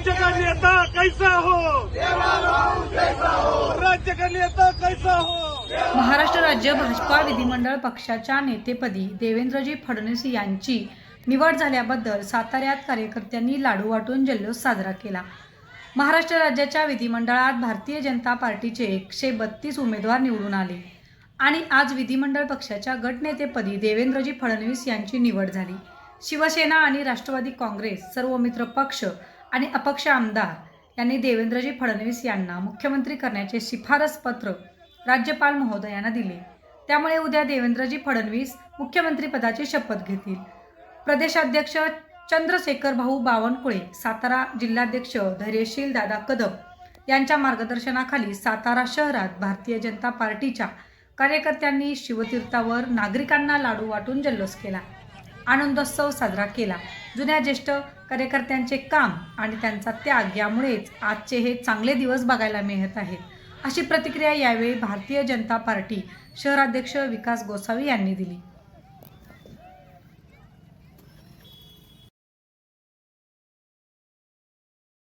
राज्य का नेता कैसा हो? राज्य का नेता कैसा हो? महाराष्ट्र राज्य भाजपा विधिमंडळ पक्षाच्या नेतेपदी देवेंद्रजी फडणवीस यांची निवड झाल्याबद्दल साताऱ्यात कार्यकर्त्यांनी लाडू वाटून जल्लोष साजरा केला. महाराष्ट्र राज्याच्या विधिमंडळात भारतीय जनता पार्टीचे एकशे बत्तीस उमेदवार निवडून आले आणि आज विधिमंडळ पक्षाच्या गटनेतेपदी देवेंद्रजी फडणवीस यांची निवड झाली. शिवसेना आणि राष्ट्रवादी काँग्रेस सर्व मित्र पक्ष आणि अपक्ष आमदार यांनी देवेंद्रजी फडणवीस यांना मुख्यमंत्री करण्याचे शिफारस पत्र राज्यपाल महोदयांना दिले. त्यामुळे उद्या देवेंद्रजी फडणवीस मुख्यमंत्रीपदाची शपथ घेतील. प्रदेशाध्यक्ष चंद्रशेखर भाऊ बावनकुळे सातारा जिल्हाध्यक्ष धैर्यशील दादा कदम यांच्या मार्गदर्शनाखाली सातारा शहरात भारतीय जनता पार्टीच्या कार्यकर्त्यांनी शिवतीर्थावर नागरिकांना लाडू वाटून जल्लोष केला. आनंदोत्सव साजरा केला. जुन्या ज्येष्ठ कार्यकर्त्यांचे काम आणि त्यांचा त्याग यामुळेच आजचे हे चांगले दिवस बघायला मिळत आहेत. अशी प्रतिक्रिया यावेळी भारतीय जनता पार्टी शहराध्यक्ष विकास गोसावी यांनी दिली.